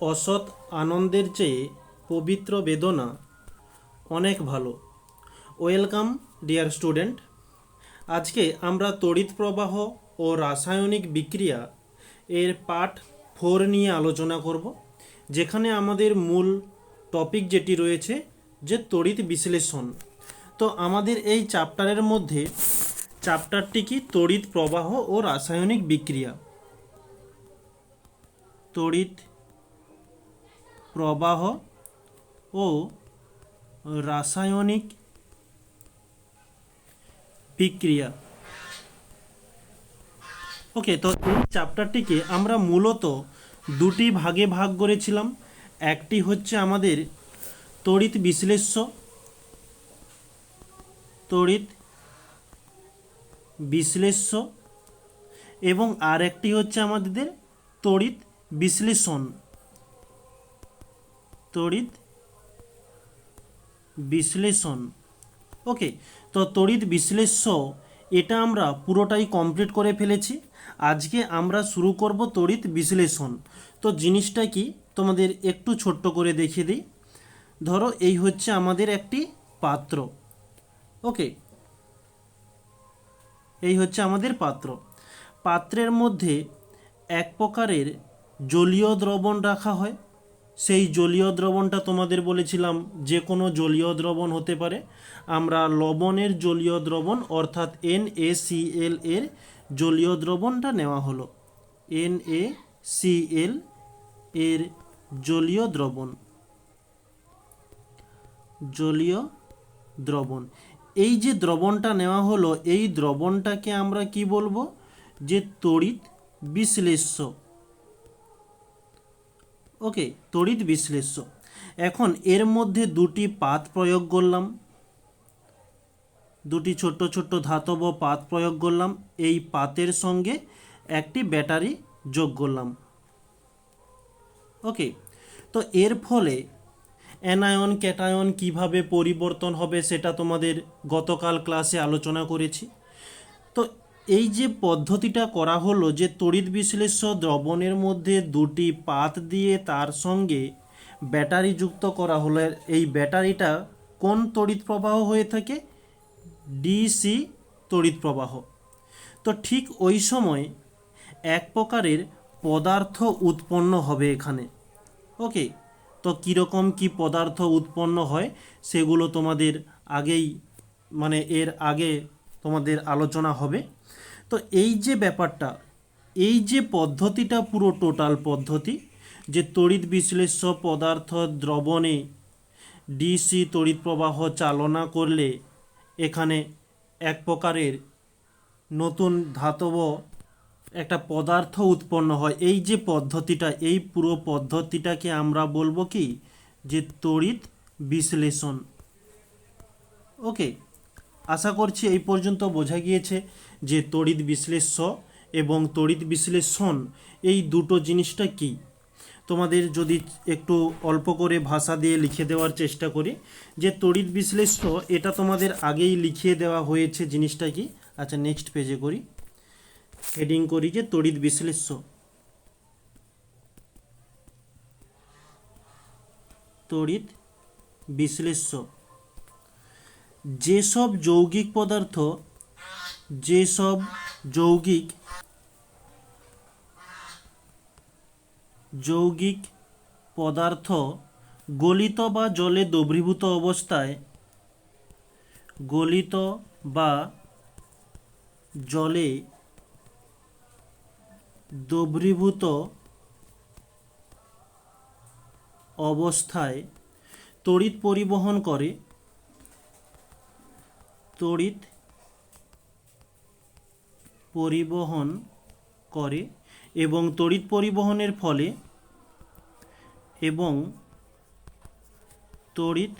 অসৎ আনন্দের চেয়ে পবিত্র বেদনা অনেক ভালো। Welcome, dear student. আজকে আমরা তড়িৎ প্রবাহ ও রাসায়নিক বিক্রিয়া এর পার্ট ফোর নিয়ে আলোচনা করব, যেখানে আমাদের মূল টপিক যেটি রয়েছে যে তড়িৎ বিশ্লেষণ। তো আমাদের এই চ্যাপ্টারের মধ্যে চ্যাপ্টারটি কি তড়িৎ প্রবাহ ও রাসায়নিক বিক্রিয়া? তড়িৎ প্রবাহ ও রাসায়নিক বিক্রিয়া। ওকে তো এই চ্যাপ্টারটিকে আমরা মূলত দুটি ভাগে ভাগ করেছিলাম। একটি হচ্ছে আমাদের তড়িৎ বিশ্লেষ্য তড়িৎ বিশ্লেষ্য, এবং আর একটি হচ্ছে আমাদের তড়িৎ বিশ্লেষণ। তড়িৎ বিশ্লেষণ। ওকে, তো তড়িৎ বিশ্লেষ্য, এটা আমরা পুরোটাই কমপ্লিট করে ফেলেছি। আজকে আমরা শুরু করব তড়িৎ বিশ্লেষণ। তো জিনিসটা কি? তোমাদের একটু ছোট্ট করে দেখিয়ে দিই। ধরো এই হচ্ছে আমাদের একটি পাত্র। ওকে, এই হচ্ছে আমাদের পাত্র। পাত্রের মধ্যে এক প্রকারের জলীয় দ্রবণ রাখা হয়। সেই জলীয় দ্রবণটা তোমাদের বলেছিলাম, যে কোনো জলীয় দ্রবণ হতে পারে। আমরা লবণের জলীয় দ্রবণ, অর্থাৎ এন এ সি এল এর জলীয় দ্রবণটা নেওয়া হলো। এন এ সি এল এর জলীয় দ্রবণ। জলীয় দ্রবণ। এই যে দ্রবণটা নেওয়া হলো, এই দ্রবণটাকে আমরা কি বলব? যে তড়িৎ বিশ্লেষ্য। ওকে, তড়িৎ বিশ্লেষ্য। এখন এর মধ্যে দুটি পাত প্রয়োগ করলাম। দুটি ছোট্ট ছোট্ট ধাতব পাত প্রয়োগ করলাম। এই পাতের সঙ্গে একটি ব্যাটারি যোগ করলাম। ওকে, তো এর ফলে অ্যানায়ন ক্যাটায়ন কীভাবে পরিবর্তন হবে সেটা তোমাদের গতকাল ক্লাসে আলোচনা করেছি। তো এই যে পদ্ধতিটা করা হলো যে তড়িৎ বিশ্লেষ্য দ্রবণের মধ্যে দুটি পাত দিয়ে তার সঙ্গে ব্যাটারি যুক্ত করা হলো এই ব্যাটারিটা কোন তড়িৎ প্রবাহ হয়ে থাকে? ডিসি তড়িৎ প্রবাহ। তো ঠিক ওই সময় এক প্রকারের পদার্থ উৎপন্ন হবে এখানে। ওকে? তো কীরকম কি পদার্থ উৎপন্ন হয় সেগুলো তোমাদের আগেই মানে এর আগে তোমাদের আলোচনা হবে। তো এই যে ব্যাপারটা, এই যে পদ্ধতিটা পুরো টোটাল পদ্ধতি, যে তড়িৎ বিশ্লেষ্য পদার্থ দ্রবণে ডিসি তড়িৎ প্রবাহ চালনা করলে এখানে এক প্রকারের নতুন ধাতব একটা পদার্থ উৎপন্ন হয়। এই যে পদ্ধতিটা, এই পুরো পদ্ধতিটাকে আমরা বলব কি? যে তড়িৎ বিশ্লেষণ। ওকে আশা করছি এই পর্যন্ত বোঝা গিয়েছে যে তড়িৎ বিশ্লেষ্য এবং তড়িৎ বিশ্লেষণ এই দুটো জিনিসটা কি। তোমাদের যদি একটু অল্প করে ভাষা দিয়ে লিখে দেওয়ার চেষ্টা করি যে তড়িৎ বিশ্লেষ্য, এটা তোমাদের আগেই লিখিয়ে দেওয়া হয়েছে জিনিসটা কি। আচ্ছা নেক্সট পেজে করি। হেডিং করি যে তড়িৎ বিশ্লেষ্য। তড়িৎ বিশ্লেষ্য। যেসব যৌগিক পদার্থ, যেসব যৌগিক যৌগিক পদার্থ গলিত বা জলে দ্রবীভূত অবস্থায় গলিত বা জলে দ্রবীভূত অবস্থায় তড়িৎ পরিবহন করে তড়িৎ পরিবহন করে এবং তড়িৎ পরিবহনের ফলে এবং তড়িৎ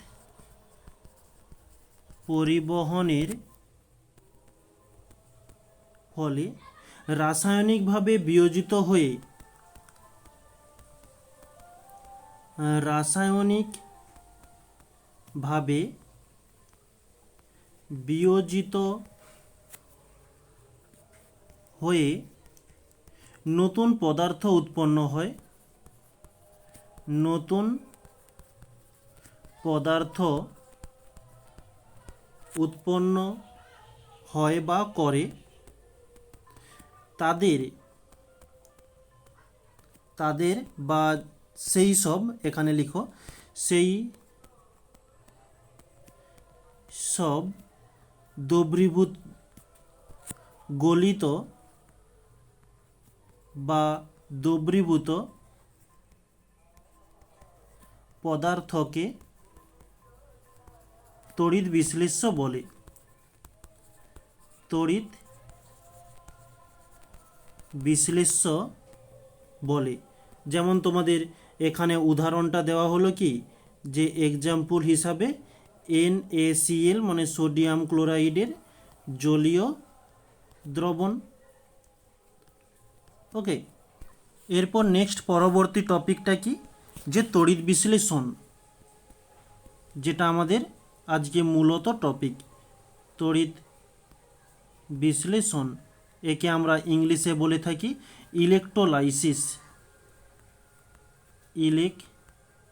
পরিবহনের ফলে রাসায়নিকভাবে বিয়োজিত হয়ে রাসায়নিকভাবে বিয়োজিত হয়ে নতুন পদার্থ উৎপন্ন হয়। নতুন পদার্থ উৎপন্ন হয় বা করে, তাদের তাদের বা সেই সব, এখানে লিখো, সেই সব দ্রবীভূত গলিত বা দ্রবীভূত পদার্থকে তড়িৎ বিশ্লেষ্য বলে। তড়িৎ বিশ্লেষ্য বলে। যেমন তোমাদের এখানে উদাহরণটা দেওয়া হলো কি? যে এক্সাম্পল হিসাবে এন এল মানে সোডিয়াম ক্লোরাইডের জলীয় দ্রবণ। ওকে এরপর নেক্সট পরবর্তী টপিকটা কি? যে তড়িৎ বিশ্লেষণ, যেটা আমাদের আজকে মূলত টপিক তড়িৎ বিশ্লেষণ, একে আমরা ইংলিশে বলে থাকি ইলেকট্রোলাইসিস ইলেকট্রোলাইসিস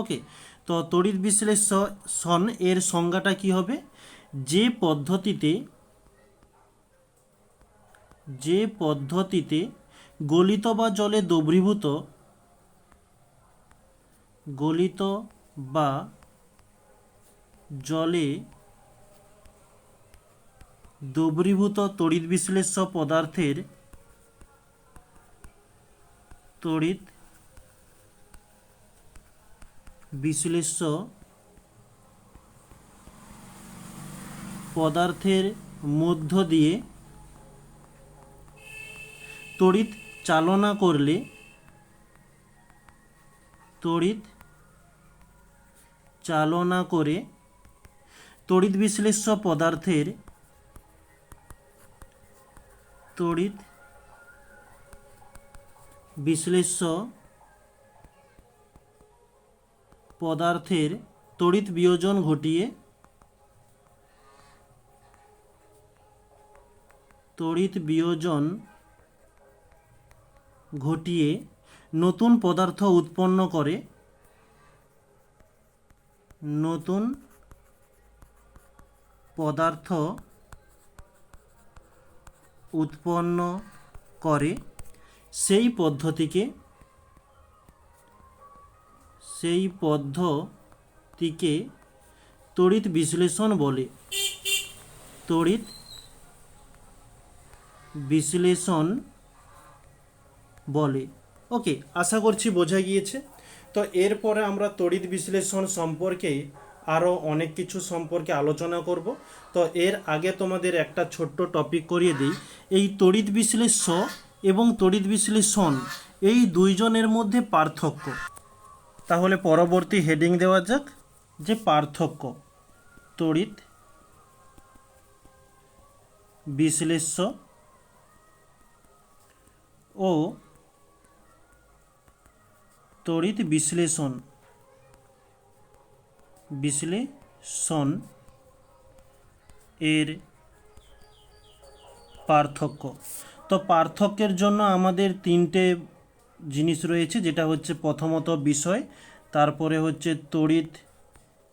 ওকে, তো তড়িৎ বিশ্লেষণ এর সংজ্ঞাটা কি হবে? যে পদ্ধতিতে যে পদ্ধতিতে গলিত বা জলে দ্রবীভূত, গলিত বা জলে দ্রবীভূত তড়িৎ বিশ্লেষ্য পদার্থের তড়িৎ বিশ্লেষ্য পদার্থের মধ্য দিয়ে তড়িৎ চালনা করলে তড়িৎ চালনা করে তড়িৎ বিশ্লেষ্য পদার্থের তড়িৎ বিশ্লেষ্য পদার্থের তড়িৎ বিয়োজন ঘটিয়ে তড়িৎ বিয়োজন ঘটিয়ে নতুন পদার্থ উৎপন্ন করে নতুন পদার্থ উৎপন্ন করে সেই পদ্ধতিকে সেই পদ্ধতিকে তড়িৎ বিশ্লেষণ বলে। তড়িৎ বিশ্লেষণ বলে। ওকে, আশা করছি বোঝা গিয়েছে। তো এরপরে আমরা তড়িৎ বিশ্লেষণ সম্পর্কে আরও অনেক কিছু সম্পর্কে আলোচনা করব। তো এর আগে তোমাদের একটা ছোট্ট টপিক করিয়ে দিই। এই তড়িৎ বিশ্লেষ্য এবং তড়িৎ বিশ্লেষণ এই দুইজনের মধ্যে পার্থক্য। তাহলে পরবর্তী হেডিং দেওয়া যাক, যে পার্থক্য। তড়িৎ, বিশ্লেষ্য, ও তড়িৎ বিশ্লেষণ। বিশ্লেষণ এর পার্থক্য। তো পার্থক্যের জন্য আমাদের তিনটে জিনিস রয়েছে, যেটা হচ্ছে প্রথমত বিষয়, তারপরে হচ্ছে তড়িৎ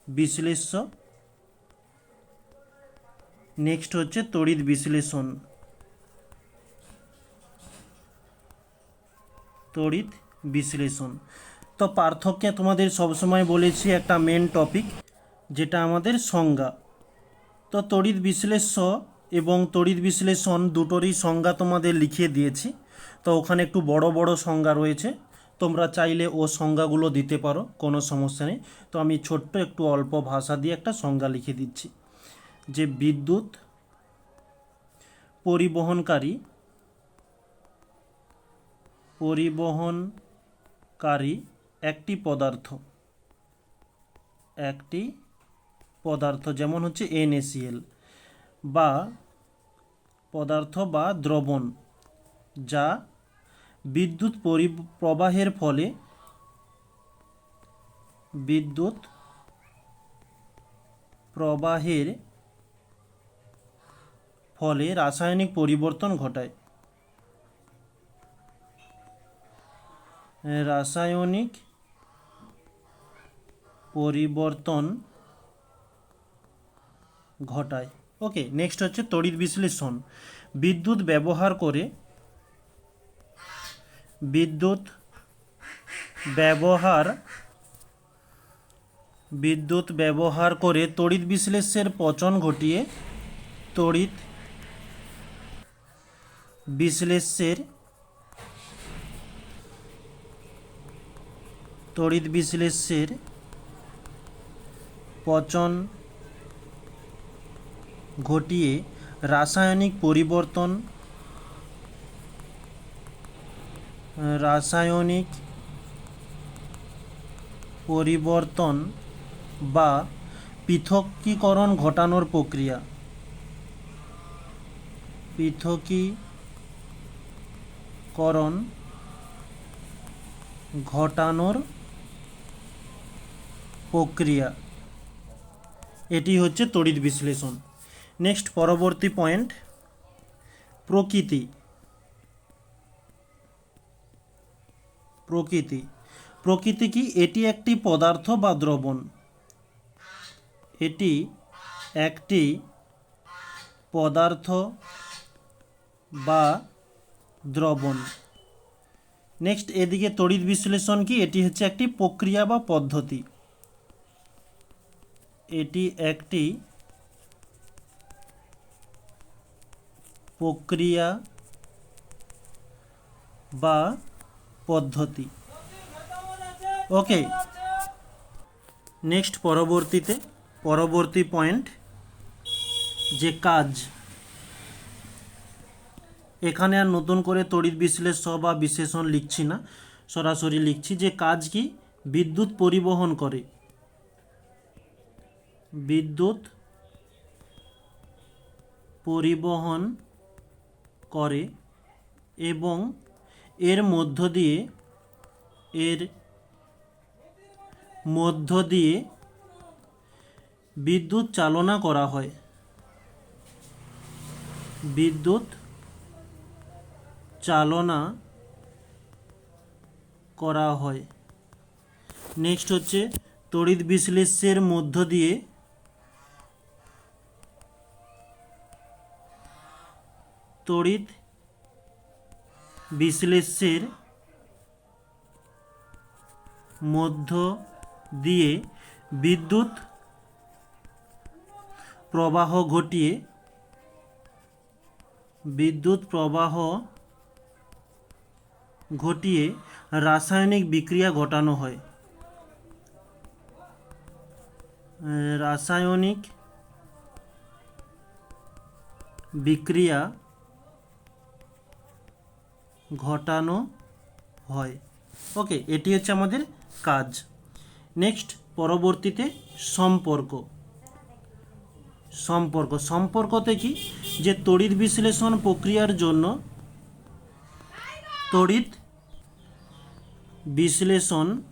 বিশ্লেষ্য, নেক্সট হচ্ছে তড়িৎ বিশ্লেষণ। তড়িৎ বিশ্লেষণ। তো পার্থক্যে তোমাদের সবসময় বলেছি একটা মেন টপিক যেটা আমাদের সংজ্ঞা। তো তড়িৎ বিশ্লেষ্য এবং তড়িৎ বিশ্লেষণ দুটোরই সংজ্ঞা তোমাদের লিখিয়ে দিয়েছি। তো ওখানে একটু বড় বড় সংজ্ঞা রয়েছে। তোমরা চাইলে ও সংজ্ঞাগুলো দিতে পারো, কোনো সমস্যা নেই। তো আমি ছোট্ট একটু অল্প ভাষা দিয়ে একটা সংজ্ঞা লিখে দিচ্ছি। যে বিদ্যুৎ পরিবহনকারী পরিবহনকারী একটি পদার্থ একটি পদার্থ যেমন হচ্ছে এনএসিএল বা পদার্থ বা দ্রবণ যা বিদ্যুৎ পরি প্রবাহের ফলে বিদ্যুৎ প্রবাহের ফলে রাসায়নিক পরিবর্তন ঘটায়। রাসায়নিক পরিবর্তন ঘটায়। ওকে নেক্সট হচ্ছে তড়িৎ বিশ্লেষণ। বিদ্যুৎ ব্যবহার করে বিদ্যুৎ ব্যবহার বিদ্যুৎ ব্যবহার করে তড়িৎ বিশ্লেষের পচন ঘটিয়ে তড়িৎ বিশ্লেষের তড়িৎ বিশ্লেষের পচন ঘটিয়ে রাসায়নিক পরিবর্তন রাসায়নিক পরিবর্তন বা পৃথকীকরণ ঘটানোর প্রক্রিয়া। পৃথকীকরণ ঘটানোর প্রক্রিয়া। এটি হচ্ছে তড়িৎ বিশ্লেষণ। নেক্সট পরবর্তী পয়েন্ট প্রকৃতি। প্রকৃতি। প্রকৃতি কি এটি একটি পদার্থ বা দ্রবণ? এটি একটি পদার্থ বা দ্রবণ। নেক্সট, এদিকে তড়িৎ বিশ্লেষণ কি? এটি হচ্ছে একটি প্রক্রিয়া বা পদ্ধতি। এটি একটি প্রক্রিয়া বা পদ্ধতি। ওকে নেক্সট পরবর্তীতে, পরবর্তী পয়েন্ট যে কাজ। এখানে আর নতুন করে তড়িৎ বিশ্লেষণ বা বিশ্লেষণ লিখছি না, সরাসরি লিখছি যে কাজ কি? বিদ্যুৎ পরিবহন করে। বিদ্যুৎ পরিবহন করে এবং এর মধ্য দিয়ে, এর মধ্য দিয়ে বিদ্যুৎ চালনা করা হয়। বিদ্যুৎ চালনা করা হয়। নেক্সট হচ্ছে তড়িৎ বিশ্লেষের মধ্য দিয়ে তড়িৎ বিশ্লেষের মধ্য দিয়ে বিদ্যুৎ প্রবাহ ঘটিয়ে বিদ্যুৎ প্রবাহ ঘটিয়ে রাসায়নিক বিক্রিয়া ঘটানো হয়। রাসায়নিক বিক্রিয়া ঘটানো হয়। ওকে এটি হচ্ছে আমাদের কাজ। নেক্সট পরবর্তীতে সম্পর্ক। সম্পর্ক। সম্পর্কতে কি? যে তড়িৎ বিশ্লেষণ প্রক্রিয়ার জন্য তড়িৎ বিশ্লেষণ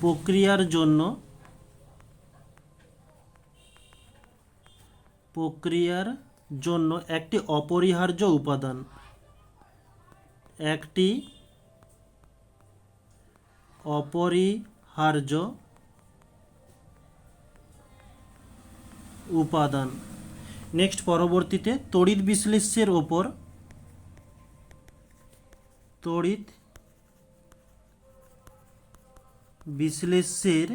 প্রক্রিয়ার জন্য প্রক্রিয়ার জন্য একটি অপরিহার্য উপাদান। একটি অপরিহার্য উপাদান। নেক্সট পরবর্তীতে তড়িৎ বিশ্লেষের ওপর তড়িৎ বিশ্লেষের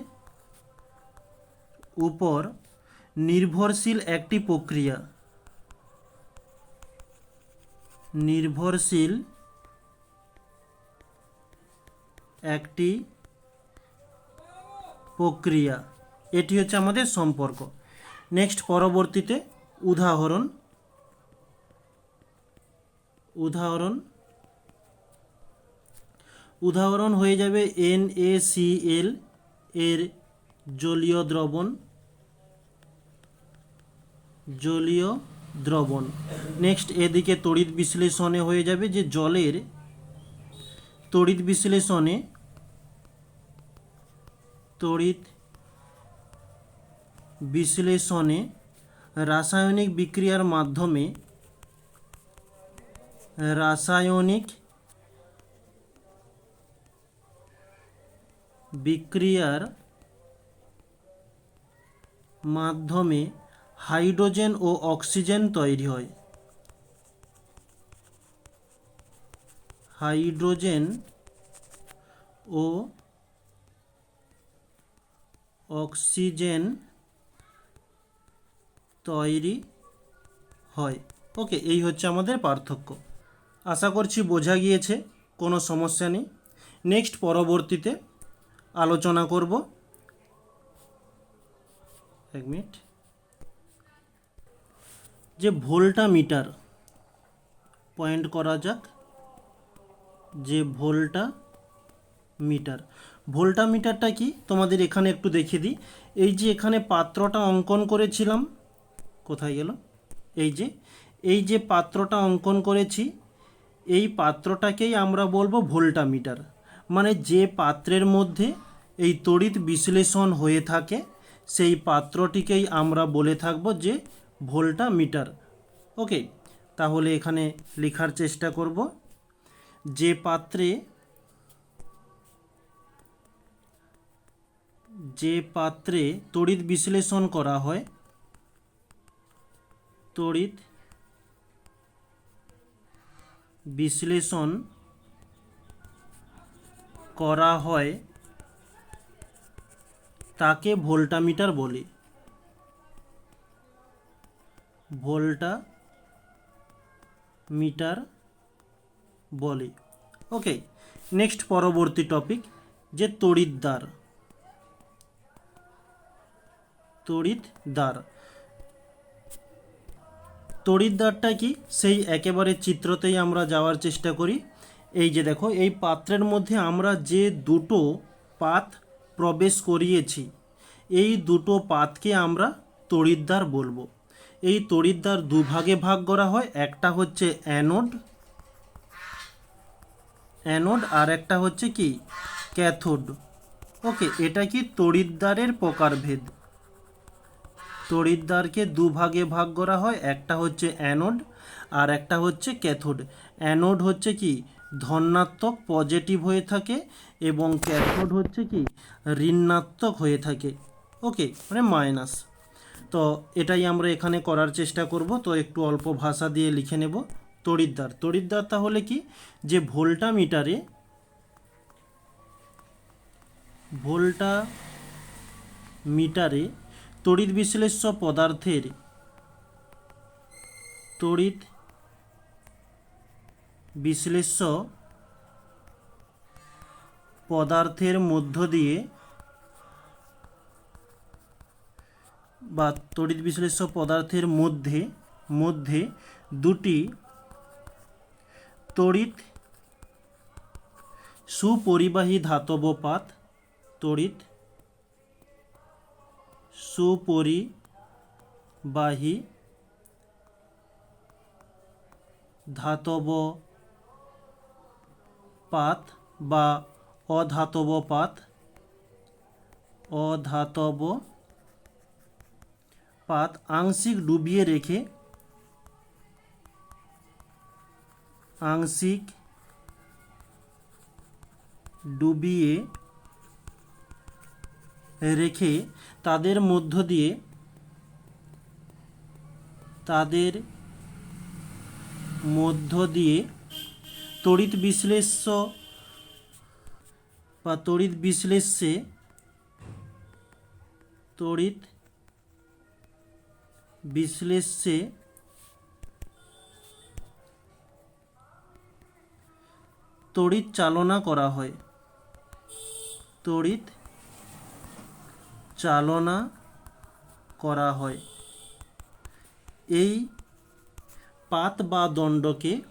উপর নির্ভরশীল একটি প্রক্রিয়া। নির্ভরশীল একটি প্রক্রিয়া। এটি হচ্ছে আমাদের সম্পর্ক। নেক্সট, পরবর্তীতে উদাহরণ। উদাহরণ। উদাহরণ হয়ে যাবে এন এ সি এল এর জলীয় দ্রবণ। জলীয় দ্রবণ। নেক্সট এদিকে তড়িৎ বিশ্লেষণে হয়ে যাবে যে জলের তড়িৎ বিশ্লেষণে তড়িৎ বিশ্লেষণে রাসায়নিক বিক্রিয়ার মাধ্যমে রাসায়নিক বিক্রিয়ার মাধ্যমে হাইড্রোজেন ও অক্সিজেন তৈরি হয়। হাইড্রোজেন ও অক্সিজেন তৈরি হয়। ওকে, এই হচ্ছে আমাদের পার্থক্য। আশা করছি বোঝা গিয়েছে, কোনো সমস্যা নেই। নেক্সট পরবর্তীতে আলোচনা করব। এক মিনিট। যে ভোল্টা মিটার পয়েন্ট করা যাক। যে ভোল্টা মিটার ভোল্টা মিটারটা কি? তোমাদের এখানে একটু দেখিয়ে দিই। এই যে এখানে পাত্রটা অঙ্কন করেছিলাম, কোথায় গেল? এই যে এই যে পাত্রটা অঙ্কন করেছি, এই পাত্রটাকেই আমরা বলব ভোল্টা মিটার মানে যে পাত্রের মধ্যে এই তড়িৎ বিশ্লেষণ হয়ে থাকে, সেই পাত্রটিকেই আমরা বলে থাকব যে ভোল্টা মিটার। ওকে, তাহলে এখানে লেখার চেষ্টা করব। যে পাত্রে যে পাত্রে তড়িৎ বিশ্লেষণ করা হয়, তড়িৎ বিশ্লেষণ করা হয়, তাকে ভোল্টামিটার বলে। ভোল্টা মিটার বলে। ওকে, নেক্সট পরবর্তী টপিক, যে তড়িৎদ্বার তড়িৎদ্বার তড়িৎদ্বারটা কি? সেই একেবারে চিত্রতেই আমরা যাওয়ার চেষ্টা করি। এই যে দেখো, এই পাত্রের মধ্যে আমরা যে দুটো পাত প্রবেশ করিয়েছি, এই দুটো পাতকে আমরা তড়িৎদ্বার বলব। এই তড়িৎদ্বার দুভাগে ভাগ করা হয়, একটা হচ্ছে অ্যানোড অ্যানোড আর একটা হচ্ছে কি? ক্যাথোড। ওকে, এটা কি তড়িৎদ্বারের প্রকারভেদ? তড়িৎদ্বারকে দুভাগে ভাগ করা হয়, একটা হচ্ছে অ্যানোড আর একটা হচ্ছে ক্যাথোড। অ্যানোড হচ্ছে কি? ধনাত্মক, পজিটিভ হয়ে থাকে এবং ক্যাথোড হচ্ছে কি? ঋণাত্মক হয়ে থাকে। ওকে মানে মাইনাস। তো এটাই আমরা এখানে করার চেষ্টা করব। তো একটু অল্প ভাষা দিয়ে লিখে নেব। তড়িৎদ্বার। তড়িৎদ্বার তাহলে কি? যে ভোল্টা মিটারে ভোল্টা মিটারে তড়িৎ বিশ্লেষ্য পদার্থের তড়িৎ বিশ্লেষ্য পদার্থের মধ্য দিয়ে বা তড়িৎ বিশ্লেষ্য পদার্থের মধ্যে মধ্যে দুটি তড়িৎ সুপরিবাহী ধাতব পাত, তড়িৎ সুপরিবাহী ধাতব পাত বা অধাতব পাত, অধাতব পাত আংশিক ডুবিয়ে রেখে আংশিক ডুবিয়ে রেখে তাদের মধ্য দিয়ে তাদের মধ্য দিয়ে তড়িৎ বিশ্লেষ্য বা তড়িৎ বিশ্লেষ্যে তড়িৎ বিশ্লেষ্যে তড়িৎ চালনা করা হয়। তড়িৎ চালনা করা হয়। এই পাত বা দণ্ডকে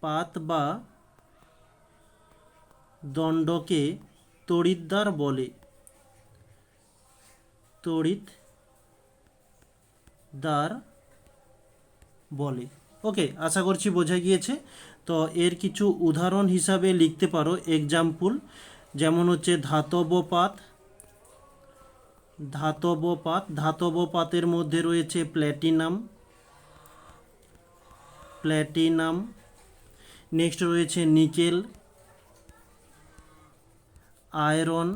পাত বা দণ্ডকে তড়িৎদ্বার বলে। তড়িৎ দ্বার বলে। ওকে, আশা করছি বোঝা গিয়েছে। তো এর কিছু উদাহরণ হিসাবে লিখতে পারো। এক্সাম্পল যেমন হচ্ছে ধাতব পাত ধাতব পাত ধাতব পাতের মধ্যে রয়েছে প্ল্যাটিনাম প্ল্যাটিনাম নেক্সট রয়েছে নিকেল আয়রন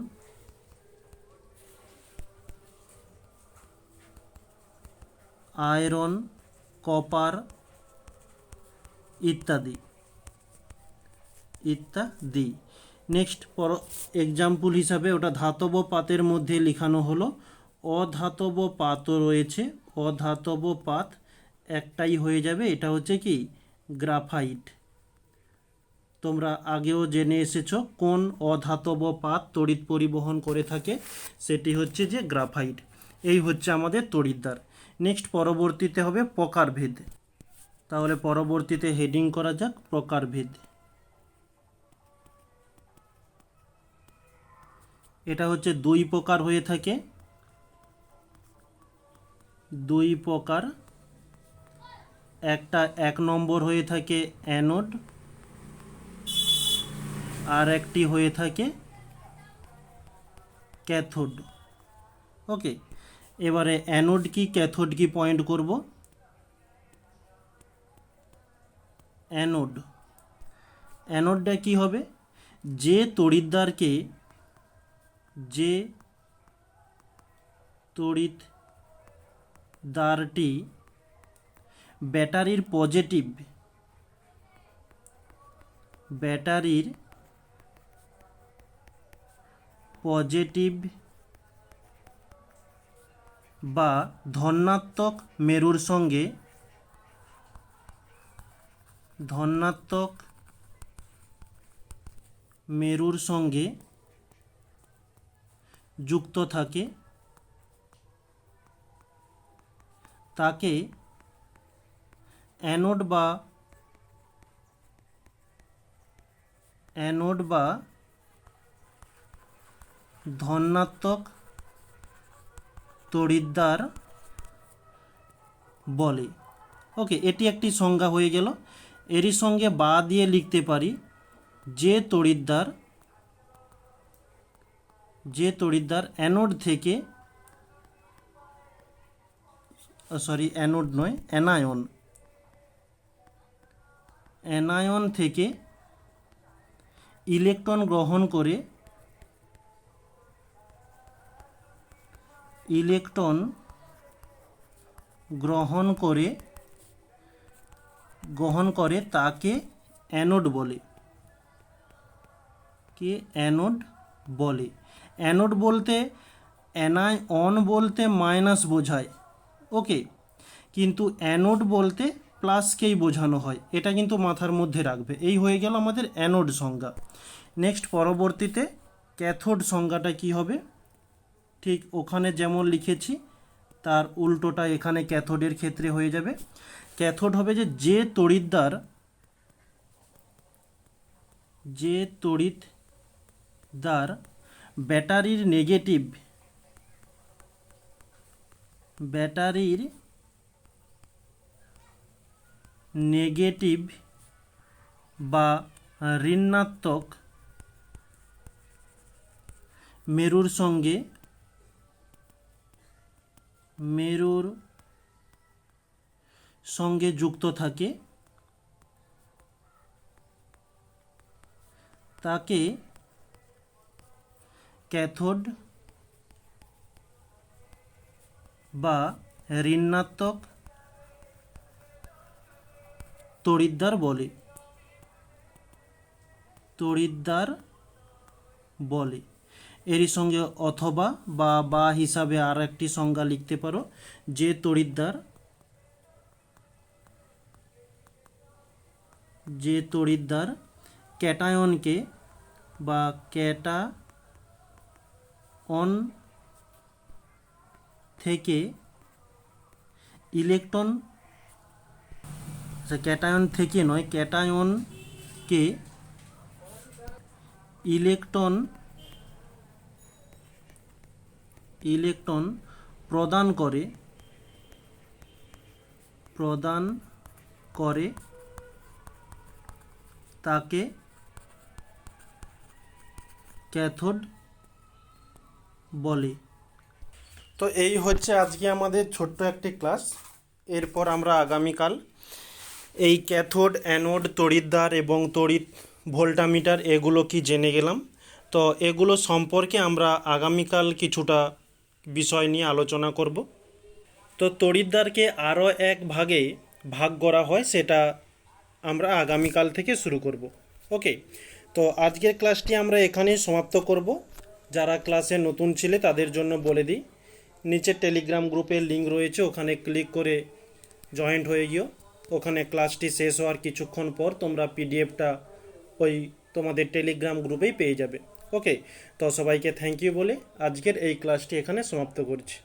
আয়রন, কপার ইত্যাদি। ইত্যাদি। নেক্সট পর এক্সাম্পল হিসাবে ওটা ধাতব পাতের মধ্যে লিখানো হলো। অধাতব পাতও রয়েছে। অধাতব পাত একটাই হয়ে যাবে। এটা হচ্ছে কি? গ্রাফাইট। তোমরা আগেও জেনে এসেছ কোন অধাতব পাত তড়িৎ পরিবহন করে থাকে। সেটি হচ্ছে যে গ্রাফাইট। এই হচ্ছে আমাদের তড়িৎদ্বার। নেক্সট পরবর্তীতে হবে প্রকারভেদ তাহলে পরবর্তীতে হেডিং করা যাক প্রকারভেদ এটা হচ্ছে দুই প্রকার হয়ে থাকে। দুই প্রকার। একটা এক নম্বর হয়ে থাকে অ্যানোড। আর একটি হয়ে থাকে ক্যাথোড। ওকে এবারে অ্যানোড কি ক্যাথোড কি পয়েন্ট করব? অ্যানোড অ্যানোডটা কি হবে? যে তড়িৎদ্বারকে, যে তড়িৎ দ্বারটি ব্যাটারির পজিটিভ ব্যাটারির পজিটিভ বা ধনাত্মক মেরুর সঙ্গে ধনাত্মক মেরুর সঙ্গে যুক্ত থাকে, তাকে অ্যানোড বা অ্যানোড বা ধনাত্মক তড়িৎদ্বার বলে। ওকে, এটি একটি সংজ্ঞা হয়ে গেল। এরই সঙ্গে বা দিয়ে লিখতে পারি, যে তড়িৎদ্বার যে তড়িৎদ্বার অ্যানোড থেকে সরি অ্যানোড নয়, অ্যানায়ন অ্যানায়ন থেকে ইলেকট্রন গ্রহণ করে ইলেকট্রন গ্রহণ করে গ্রহণ করে তাকে অ্যানোড বলে। কে অ্যানোড বলে। অ্যানোড বলতে অ্যানাই অন বলতে মাইনাস বোঝায়। ওকে, কিন্তু অ্যানোড বলতে প্লাসকেই বোঝানো হয়, এটা কিন্তু মাথার মধ্যে রাখবে। এই হয়ে গেল আমাদের অ্যানোড সংজ্ঞা। নেক্সট পরবর্তীতে ক্যাথোড সংজ্ঞাটা কি হবে? ঠিক ওখানে যেমন লিখেছি, তার উল্টোটা এখানে ক্যাথোডের ক্ষেত্রে হয়ে যাবে। ক্যাথোড হবে যে যে তড়িৎদ্বার যে তড়িৎদ্বার ব্যাটারির নেগেটিভ ব্যাটারির নেগেটিভ বা ঋণাত্মক মেরুর সঙ্গে মেরুর সঙ্গে যুক্ত থাকে। তাকে ক্যাথোড বা ঋণাত্মক তড়িৎদ্বার বলে। তড়িৎদ্বার বলে। এরই সঙ্গে অথবা বা বা হিসাবে আর একটি সংজ্ঞা লিখতে পারো, যে তড়িৎদ্বার যে তড়িৎদ্বার ক্যাটায়নকে বা ক্যাটা অন থেকে ইলেকট্রন আচ্ছা ক্যাটায়ন থেকে নয়, ক্যাটায়নকে ইলেকট্রন ইলেকট্রন প্রদান করে প্রদান করে তাকে ক্যাথোড বলে। তো এই হচ্ছে আজকে আমাদের ছোট্ট একটি ক্লাস। এরপর আমরা আগামীকাল এই ক্যাথোড, অ্যানোড, তড়িৎদ্বার এবং তড়িৎ ভোল্টামিটার এগুলো কি জেনে গেলাম। তো এগুলো সম্পর্কে আমরা আগামীকাল কিছুটা বিষয় নিয়ে আলোচনা করব। তো তড়িৎদ্বারকে আরও এক ভাগে ভাগ করা হয়, সেটা আমরা আগামীকাল থেকে শুরু করব। ওকে তো আজকের ক্লাসটি আমরা এখানেই সমাপ্ত করব। যারা ক্লাসে নতুন ছিলে তাদের জন্য বলে দিই, নিচে টেলিগ্রাম গ্রুপের লিঙ্ক রয়েছে, ওখানে ক্লিক করে জয়েন্ট হয়ে গিয়েও ওখানে ক্লাসটি শেষ হওয়ার কিছুক্ষণ পর তোমরা পিডিএফটা ওই তোমাদের টেলিগ্রাম গ্রুপেই পেয়ে যাবে। ওকে তো সবাইকে থ্যাংক ইউ বলে আজকের এই ক্লাসটি এখানে সমাপ্ত করছি।